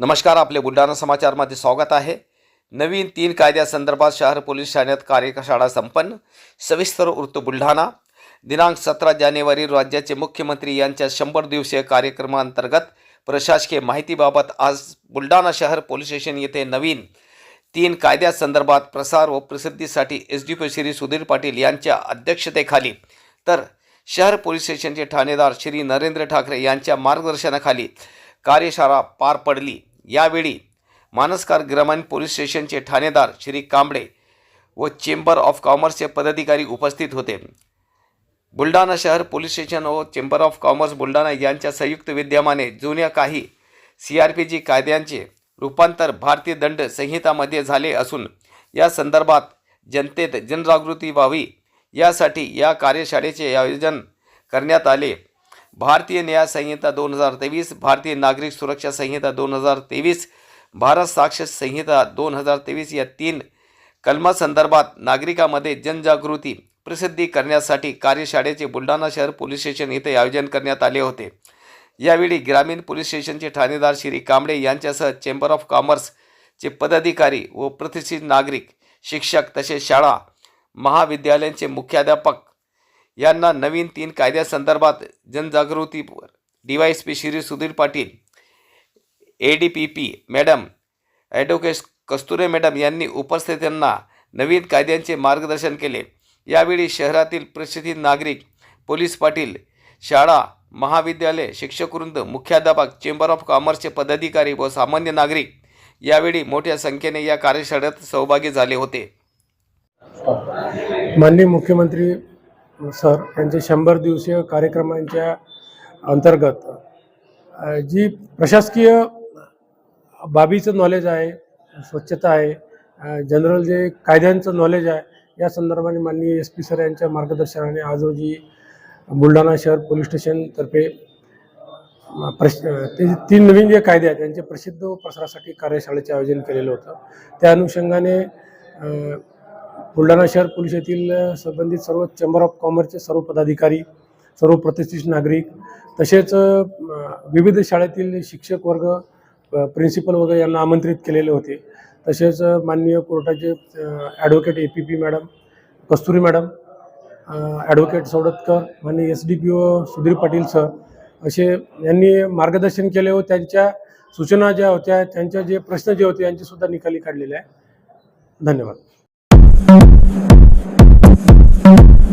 नमस्कार आपले बुलढाणा समाचारमध्ये स्वागत आहे. नवीन तीन कायद्यासंदर्भात शहर पोलीस ठाण्यात कार्यशाळा संपन्न. सविस्तर वृत्त बुलढाणा. दिनांक सतरा जानेवारी राज्याचे मुख्यमंत्री यांच्या शंभर दिवसीय कार्यक्रमांतर्गत प्रशासकीय माहितीबाबत आज बुलढाणा शहर पोलीस स्टेशन येथे नवीन तीन कायद्यासंदर्भात प्रसार व प्रसिद्धीसाठी S D P Shri Sudhir Patil यांच्या अध्यक्षतेखाली तर शहर पोलीस स्टेशनचे ठाणेदार श्री नरेंद्र ठाकरे यांच्या मार्गदर्शनाखाली कार्यशाळा पार पडली. यावेळी मानसकार ग्रामीण पोलीस स्टेशनचे ठाणेदार श्री कांबळे व चेंबर ऑफ कॉमर्सचे पदाधिकारी उपस्थित होते. बुलढाणा शहर पोलीस स्टेशन व चेंबर ऑफ कॉमर्स बुलढाणा यांच्या संयुक्त विद्यमाने जुन्या काही सी आर पी जी कायद्यांचे रूपांतर भारतीय दंड संहितामध्ये झाले असून या संदर्भात जनतेत जनजागृती व्हावी यासाठी या कार्यशाळेचे आयोजन करण्यात आले. भारतीय न्याय संहिता दोन हजार तेवीस भारतीय नागरिक सुरक्षा संहिता दोन हजार तेवीस भारत साक्षर संहिता दोन हजार तेवीस या तीन कलमासंदर्भात नागरिकांमध्ये जनजागृती प्रसिद्धी करण्यासाठी कार्यशाळेचे बुलढाणा शहर पोलीस स्टेशन येथे आयोजन करण्यात आले होते. यावेळी ग्रामीण पोलीस स्टेशनचे ठाणेदार श्री कांबळे यांच्यासह चेंबर ऑफ कॉमर्सचे पदाधिकारी व प्रतिष्ठित नागरिक शिक्षक तसेच शाळा महाविद्यालयांचे मुख्याध्यापक यांना नवीन तीन कायद्यासंदर्भात जनजागृतीवर D Y S P Shri Sudhir Patil A D P P madam advocate Kasture madam यांनी उपस्थितांना नवीन कायद्यांचे मार्गदर्शन केले. यावेळी शहरातील प्रसिद्धी नागरिक पोलीस पाटील शाळा महाविद्यालय शिक्षकवृंद मुख्याध्यापक चेंबर ऑफ कॉमर्सचे पदाधिकारी व सामान्य नागरिक यावेळी मोठ्या संख्येने या कार्यशाळेत सहभागी झाले होते. माननीय मुख्यमंत्री सर यांचे शंभर दिवसीय कार्यक्रमांच्या अंतर्गत जी प्रशासकीय बाबीचं नॉलेज आहे स्वच्छता आहे जनरल जे कायद्यांचं नॉलेज आहे या संदर्भाने माननीय एस पी सर यांच्या मार्गदर्शनाने आज रोजी बुलढाणा शहर पोलीस स्टेशनतर्फे प्रश ते तीन नवीन जे कायदे आहेत त्यांचे प्रसिद्ध व प्रसारासाठी कार्यशाळेचे आयोजन केलेलं होतं. त्या अनुषंगाने बुलढाणा शहर पोलीस येथील संबंधित सर्व चेंबर ऑफ कॉमर्सचे सर्व पदाधिकारी सर्व प्रतिष्ठित नागरिक तसेच विविध शाळेतील शिक्षक वर्ग प्रिन्सिपल वगैरे यांना आमंत्रित केलेले होते. तसेच माननीय कोर्टाचे advocate A P P madam Kasturi madam advocate Saudatkar माननीय S D P O Sudhir Patil sir असे यांनी मार्गदर्शन केले व त्यांच्या सूचना ज्या होत्या त्यांच्या जे प्रश्न जे होते यांचेसुद्धा निकाली काढलेले आहे. धन्यवाद. Thank you.